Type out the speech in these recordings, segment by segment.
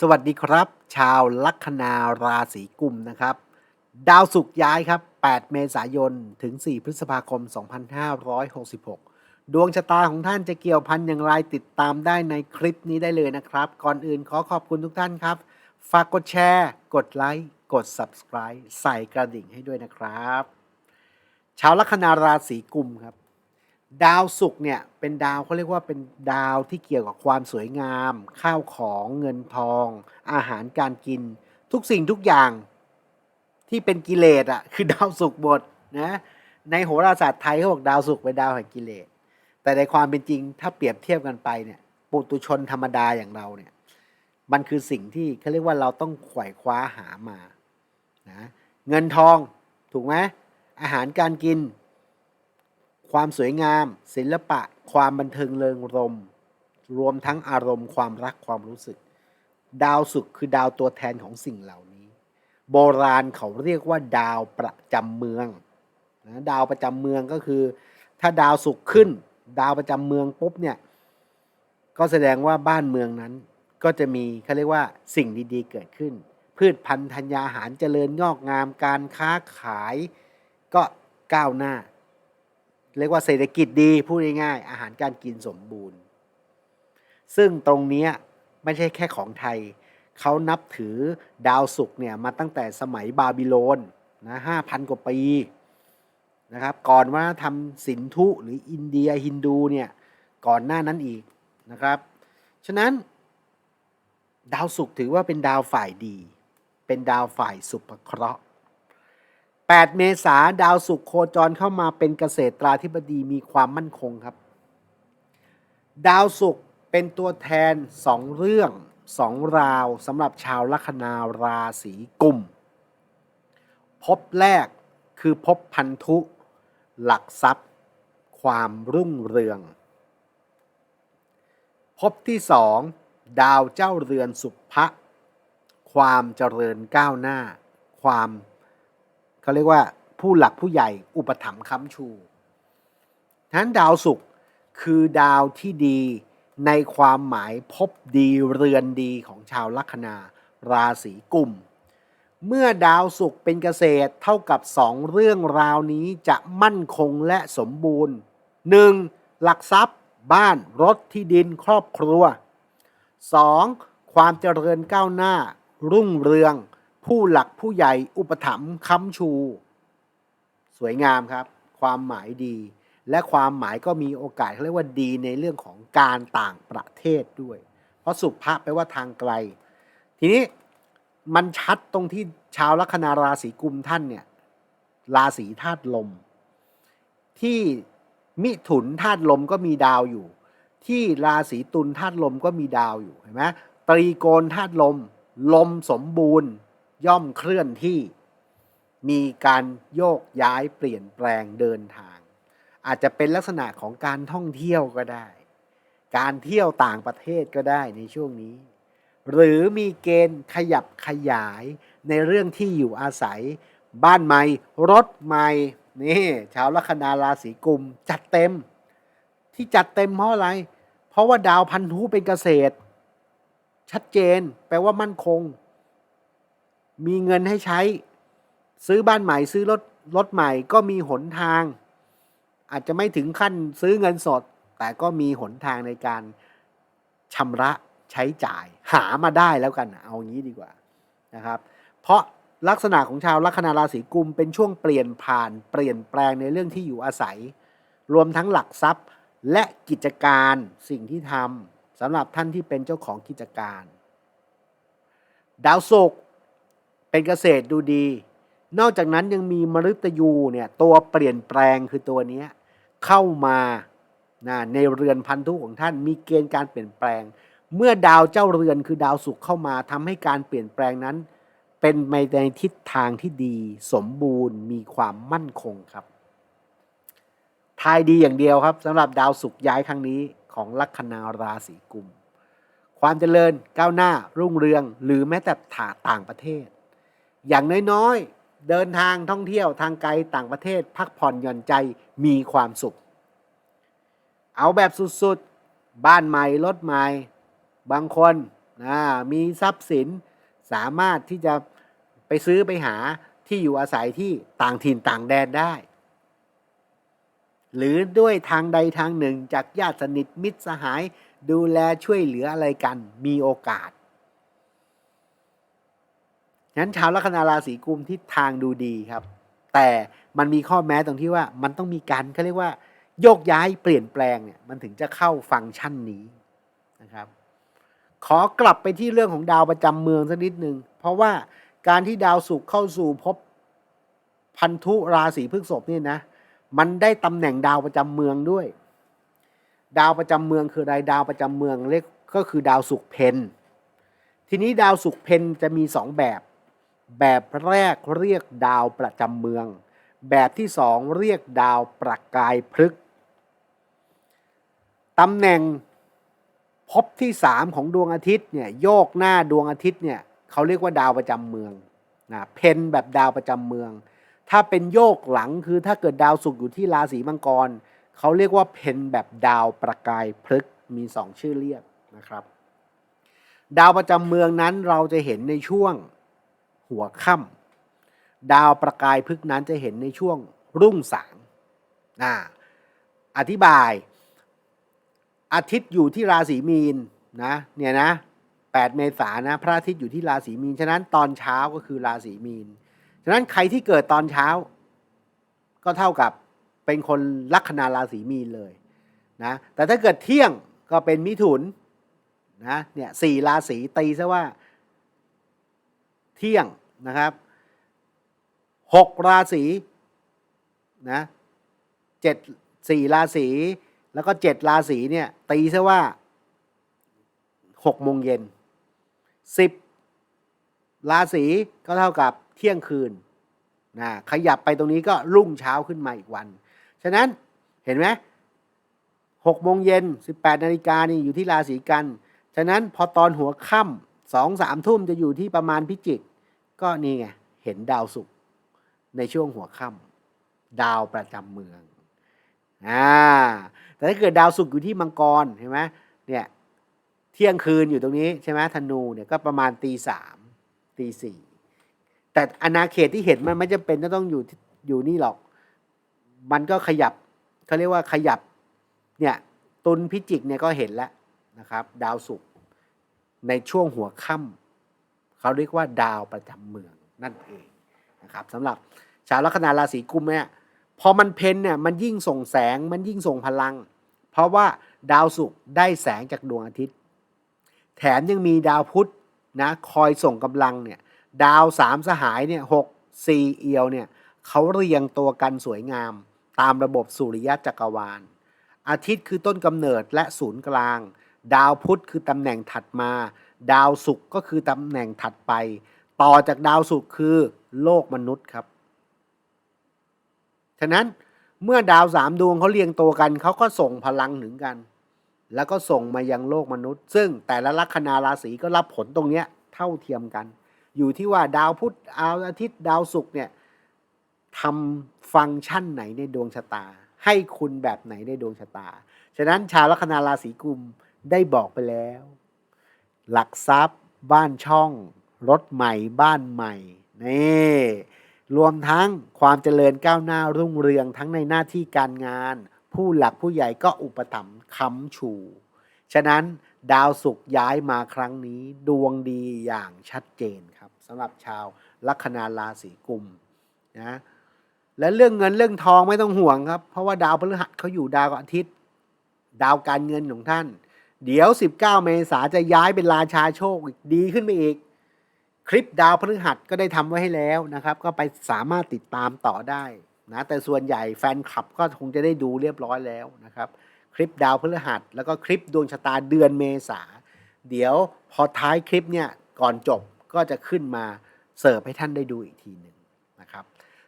สวัสดีครับ ชาวลัคนาราศีกุมนะครับ ดาวศุกร์ย้ายครับ 8 เมษายน ถึง 4 พฤษภาคม 2566 ดวงชะตาของท่านจะเกี่ยวพันอย่างไรติดตามได้ในคลิปนี้ได้เลยนะครับ ก่อนอื่นขอขอบคุณทุกท่านครับ ฝากกดแชร์ กดไลค์กด Subscribe ใส่กระดิ่งให้ด้วยนะครับ ชาวลัคนาราศีกุมครับ ดาวศุกร์เนี่ยเป็นดาวเขาเรียกว่าเป็นดาวที่เกี่ยวกับความสวยงาม ข้าวของเงินทอง อาหารการกิน ทุกสิ่งทุกอย่างที่เป็นกิเลสอะคือดาวศุกร์หมดนะในโหราศาสตร์ไทยเขาบอกดาวศุกร์เป็นดาวแห่งกิเลส แต่ในความเป็นจริงถ้าเปรียบเทียบกันไปเนี่ยปุตุชนธรรมดาอย่างเราเนี่ยมันคือสิ่งที่เขาเรียกว่าเราต้องขว่คว้าหามานะเงินทองถูกไหมอาหารการกิน ความสวยงาม ศิลปะ ความบันเทิงเริงรมย์รวมทั้งอารมณ์ความรักความรู้สึก ดาวศุกร์คือดาวตัวแทนของสิ่งเหล่านี้ โบราณเขาเรียกว่า ดาวประจำเมืองนะดาวประจำเมืองก็คือ ถ้าดาวศุกร์ขึ้น ดาวประจำเมืองปุ๊บเนี่ยก็แสดงว่าบ้านเมืองนั้นก็จะมีเขาเรียกว่าสิ่งดีๆเกิดขึ้น พืชพันธุ์ธัญญาหารเจริญงอกงามการค้าขายก็ก้าวหน้า เรียกว่าเศรษฐกิจดีพูดง่ายๆอาหารการกินสมบูรณ์ ซึ่งตรงนี้ไม่ใช่แค่ของไทย เขานับถือดาวศุกร์เนี่ยมาตั้งแต่สมัยบาบิโลนนะห้าพันกว่าปีนะครับก่อนว่าทำสินธุหรืออินเดียฮินดูเนี่ยก่อนหน้านั้นอีกนะครับ ฉะนั้น ดาวศุกร์ถือว่าเป็นดาวฝ่ายดี เป็นดาวฝ่ายสุภเคราะห์ 8 เมษาดาวศุกร์โคจรเข้ามาเป็นเกษตราธิบดีมีความมั่นคงครับ ดาวศุกร์เป็นตัวแทนสองเรื่องสองราวสำหรับชาวลัคนาราศีกุมภพแรกคือภพพันธุ หลักทรัพย์ ความรุ่งเรืองภพที่สองดาวเจ้าเรือนสุภะความเจริญก้าวหน้า ความ เขาเรียกว่าผู้หลักผู้ใหญ่อุปถัมภ์ค้ำชูฉะนั้นดาวศุกร์คือดาวที่ดีในความหมายพบดีเรือนดีของชาวลัคนาราศีกุม เมื่อดาวศุกร์เป็นเกษตรเท่ากับสองเรื่องราวนี้จะมั่นคงและสมบูรณ์ 1. หลักทรัพย์ บ้านรถที่ดินครอบครัว 2. ความเจริญก้าวหน้า รุ่งเรือง ผู้หลักผู้ใหญ่อุปถัมภ์ค้ำชู สวยงามครับ ความหมายดี และความหมายก็มีโอกาสเขาเรียกว่าดีในเรื่องของการต่างประเทศด้วย เพราะสุภะแปลว่าทางไกล ทีนี้มันชัดตรงที่ชาวลัคนาราศีกุมท่านเนี่ยราศีธาตุลม ที่มิถุนธาตุลมก็มีดาวอยู่ ที่ราศีตุลธาตุลมก็มีดาวอยู่เห็นไหมตรีโกณธาตุลม ลมสมบูรณ์ ย่อมเคลื่อนที่มีการโยกย้ายเปลี่ยนแปลงเดินทาง อาจจะเป็นลักษณะของการท่องเที่ยวก็ได้ การเที่ยวต่างประเทศก็ได้ในช่วงนี้ หรือมีเกณฑ์ขยับขยายในเรื่องที่อยู่อาศัย บ้านใหม่ รถใหม่นี่ชาวลัคนาราศีกุมจัดเต็ม ที่จัดเต็มเพราะอะไร เพราะว่าดาวพันธุเป็นเกษตร ชัดเจน แปลว่ามั่นคง มีเงินให้ใช้ ซื้อบ้านใหม่ซื้อรถรถใหม่ก็มีหนทาง อาจจะไม่ถึงขั้นซื้อเงินสด แต่ก็มีหนทางในการชำระใช้จ่าย หามาได้แล้วกันเอางี้ดีกว่านะครับ เพราะลักษณะของชาวลัคนาราศีกุมเป็นช่วงเปลี่ยนผ่านเปลี่ยนแปลงในเรื่องที่อยู่อาศัย รวมทั้งหลักทรัพย์ และกิจการสิ่งที่ทำสำหรับท่านที่เป็นเจ้าของกิจการ ดาวศุกร์ เป็นเกษตรดูดี นอกจากนั้นยังมีมฤตยูเนี่ยตัวเปลี่ยนแปลงคือตัวนี้เข้ามานะในเรือนพันธุของท่านมีเกณฑ์การเปลี่ยนแปลง เมื่อดาวเจ้าเรือนคือดาวศุกร์เข้ามาทำให้การเปลี่ยนแปลงนั้น เป็นไปในทิศทางที่ดี สมบูรณ์มีความมั่นคงครับทายดีอย่างเดียวครับสำหรับดาวศุกร์ย้ายครั้งนี้ของลัคนาราศีกุม ความเจริญก้าวหน้ารุ่งเรืองหรือแม้แต่ถาต่างประเทศ อย่างน้อยๆ เดินทางท่องเที่ยวทางไกลต่างประเทศ พักผ่อนหย่อนใจมีความสุข เอาแบบสุดๆ บ้านใหม่รถใหม่ บางคนนะมีทรัพย์สินสามารถที่จะไปซื้อไปหาที่อยู่อาศัยที่ต่างถิ่นต่างแดนได้ หรือด้วยทางใดทางหนึ่งจากญาติสนิทมิตรสหาย ดูแลช่วยเหลืออะไรกันมีโอกาส งั้นชาวลัคนาราศีกุมทิศทางดูดีครับ แต่มันมีข้อแม้ตรงที่ว่ามันต้องมีการเขาเรียกว่า โยกย้ายเปลี่ยนแปลงเนี่ยมันถึงจะเข้าฟังก์ชันนี้นะครับ ขอกลับไปที่เรื่องของดาวประจำเมืองสักนิดหนึ่งเพราะว่าการที่ดาวศุกร์เข้าสู่ภพพันธุราศีพฤษภเนี่ยนะมันได้ตำแหน่งดาวประจำเมืองด้วย ดาวประจำเมืองคืออะไรดาวประจำเมืองเรียกก็คือดาวศุกร์เพนทีนี้ดาวศุกร์เพนจะมีสองแบบ แบบแรกเรียกดาวประจำเมือง แบบที่สองเรียกดาวประกายพฤกษ์ตำแหน่งภพที่สามของดวงอาทิตย์เนี่ยโยกหน้าดวงอาทิตย์เนี่ยเขาเรียกว่าดาวประจำเมืองนะเพนแบบดาวประจำเมือง ถ้าเป็นโยกหลังคือถ้าเกิดดาวศุกร์อยู่ที่ราศีมังกรเขาเรียกว่าเพนแบบดาวประกายพฤกษ์มีสองชื่อเรียกนะครับ ดาวประจำเมืองนั้นเราจะเห็นในช่วง หัวค่ำดาวประกายพฤกษ์นั้นจะเห็นในช่วงรุ่งสางอ่าอธิบาย อาทิตย์อยู่ที่ราศีมีนนะเนี่ยนะ8เมษายนนะพระอาทิตย์อยู่ที่ราศีมีน ฉะนั้นตอนเช้าก็คือราศีมีน ฉะนั้นใครที่เกิดตอนเช้า ก็เท่ากับเป็นคนลัคนาราศีมีนเลยนะแต่ถ้าเกิดเที่ยงก็เป็นมิถุนนะเนี่ยสี่ราศีตีซะว่า เที่ยงนะครับหกราศีนะเจ็ดสี่ราศีแล้วก็เจ็ดราศีเนี่ยตีซะว่าหกโมงเย็นสิบราศีก็เท่ากับเที่ยงคืนนะขยับไปตรงนี้ก็รุ่งเช้าขึ้นมาอีกวัน ฉะนั้นเห็นไหมหกโมงเย็นสิบแปดนาฬิกานี่อยู่ที่ราศีกัน ฉะนั้นพอตอนหัวค่ำ สองสามทุ่มจะอยู่ที่ประมาณพิจิก ก็นี่ไง เห็นดาวศุกร์ในช่วงหัวค่ำดาวประจำเมืองอ่าแต่ถ้าเกิดดาวศุกร์อยู่ที่มังกรเห็นไหมเนี่ยเที่ยงคืนอยู่ตรงนี้ใช่ไหมธนูเนี่ยก็ประมาณตีสามตีสี่แต่อนาเขตที่เห็นมันไม่จำเป็นจะต้องอยู่อยู่นี่หรอก มันก็ขยับเขาเรียกว่าขยับเนี่ยตุลพิจิกเนี่ยก็เห็นแล้วนะครับ ดาวศุกร์ ในช่วงหัวค่ำเขาเรียกว่าดาวประจำเมืองนั่นเองนะครับสำหรับชาวลัคนาราศีกุมเนี่ยพอมันเพนเนี่ยมันยิ่งส่งแสงมันยิ่งส่งพลัง เพราะว่าดาวศุกร์ได้แสงจากดวงอาทิตย์ แถมยังมีดาวพุธนะคอยส่งกำลังเนี่ยดาวสามสหายเนี่ยหกสี่เอียวเนี่ยเขาเรียงตัวกันสวยงาม ตามระบบสุริยะจักรวาล อาทิตย์คือต้นกำเนิดและศูนย์กลาง ดาวพุธคือตำแหน่งถัดมา ดาวศุกร์ก็คือตำแหน่งถัดไป ต่อจากดาวศุกร์คือโลกมนุษย์ครับ ฉะนั้นเมื่อดาวสามดวงเขาเรียงตัวกันเขาก็ส่งพลังถึงกัน แล้วก็ส่งมายังโลกมนุษย์ ซึ่งแต่ละลัคนาราศีก็รับผลตรงเนี้ยเท่าเทียมกัน อยู่ที่ว่าดาวพุธดาวอาทิตย์ดาวศุกร์เนี่ยทำฟังก์ชันไหนในดวงชะตา ให้คุณแบบไหนในดวงชะตา ฉะนั้นชาวลัคนาราศีกุม ได้บอกไปแล้ว หลักทรัพย์ บ้านช่อง รถใหม่ บ้านใหม่นี่รวมทั้งความเจริญก้าวหน้ารุ่งเรืองทั้งในหน้าที่การงาน ผู้หลักผู้ใหญ่ก็อุปถัมภ์ค้ำชู ฉะนั้นดาวศุกร์ย้ายมาครั้งนี้ ดวงดีอย่างชัดเจนครับสำหรับชาวลัคนาราศีกุมนะและเรื่องเงินเรื่องทองไม่ต้องห่วงครับ เพราะว่าดาวพฤหัสเขาอยู่ดาวกับอาทิตย์ ดาวการเงินของท่าน เดี๋ยว 19 เมษาจะย้ายเป็นราชาโชคอีกดีขึ้นไปอีก คลิปดาวพฤหัสก็ได้ทำไว้ให้แล้วนะครับ ก็ไปสามารถติดตามต่อได้นะแต่ส่วนใหญ่แฟนคลับก็คงจะได้ดูเรียบร้อยแล้วนะครับ คลิปดาวพฤหัส แล้วก็คลิปดวงชะตาเดือนเมษา เดี๋ยวพอท้ายคลิปเนี่ยก่อนจบก็จะขึ้นมาเสิร์ฟให้ท่านได้ดูอีกทีหนึ่งนะครับ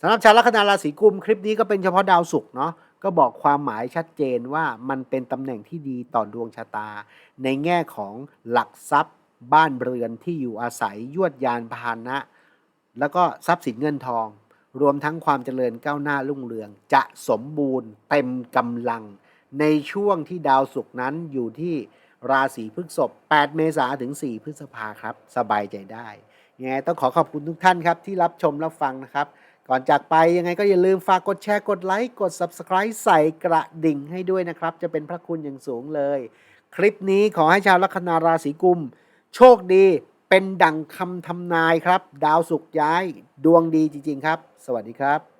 สำหรับชาวลัคนาราศีกุมคลิปนี้ก็เป็นเฉพาะดาวศุกร์เนาะ ก็บอกความหมายชัดเจนว่ามันเป็นตำแหน่งที่ดีต่อดวงชะตา ในแง่ของหลักทรัพย์ บ้านเรือนที่อยู่อาศัยยวดยานพาหนะ แล้วก็ทรัพย์สินเงินทอง รวมทั้งความเจริญก้าวหน้ารุ่งเรือง จะสมบูรณ์ เต็มกำลัง ในช่วงที่ดาวศุกร์นั้นอยู่ที่ราศีพฤษภ 8 เมษาถึง 4 พฤษภาครับ สบายใจได้ยังไงต้องขอขอบคุณทุกท่านครับที่รับชมรับฟังนะครับ ก่อนจากไปยังไงก็อย่าลืมฝากกดแชร์กดไลค์กด Subscribe ใส่กระดิ่งให้ด้วยนะครับ จะเป็นพระคุณอย่างสูงเลย คลิปนี้ขอให้ชาวลัคนาราศีกุม โชคดีเป็นดั่งคำทำนายครับ ดาวสุกย้าย ดวงดีจริง ๆ ครับ สวัสดีครับ